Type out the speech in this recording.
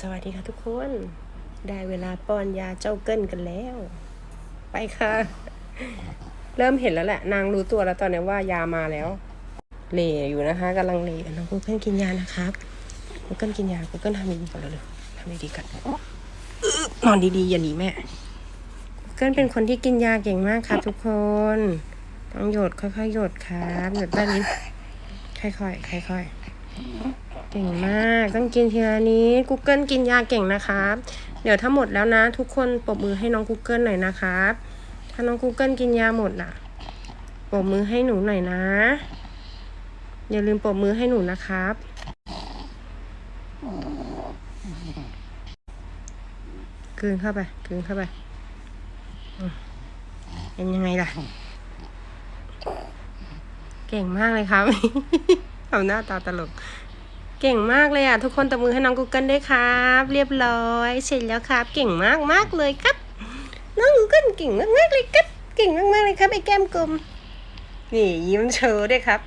สวัสดีค่ะทุกคน ได้เวลาป้อนยาเจ้าเกิ้ลกันแล้ว ไปค่ะ เริ่มเห็นแล้วแหละ นางรู้ตัวแล้วตอนนี้ว่ายามาแล้วเหลอยู่นะคะกำลังเลน้องกูเกิลกินยานะครับกูเกิลกินยากูเกิลทำดีๆก่อนเร็วๆทำดีๆกันนอนดีๆอย่าหนีแม่กูเกิลเป็นคนที่กินยาเก่งมากครับทุกคนต้องหยดค่อยๆหยดครับหยดด้านนี้ค่อยๆค่อยๆ เก่งมาก ต้องกินทีละนี้ Google กินยาเก่งนะครับ เดี๋ยวถ้าหมดแล้วนะ ทุกคนปรบมือให้น้อง Google หน่อยนะครับ ถ้าน้อง Google กินยาหมดน่ะปรบมือให้หนูหน่อยนะ อย่าลืมปรบมือให้หนูนะครับ กืนเข้าไป กืนเข้าไปเป็นยังไงล่ะ เก่งมากเลยครับทำหน้าตาตลก เก่งมากเลยอะ ทุกคนตบมือให้น้องกูเกิลด้วยครับ เรียบร้อย เสร็จแล้วครับ เก่งมากมากเลยครับ น้องกูเกิลเก่งมากมากเลยครับ เก่งมากมากเลยครับไอ้แก้มกลมนี่ยิ้มเชว์ด้วยครับ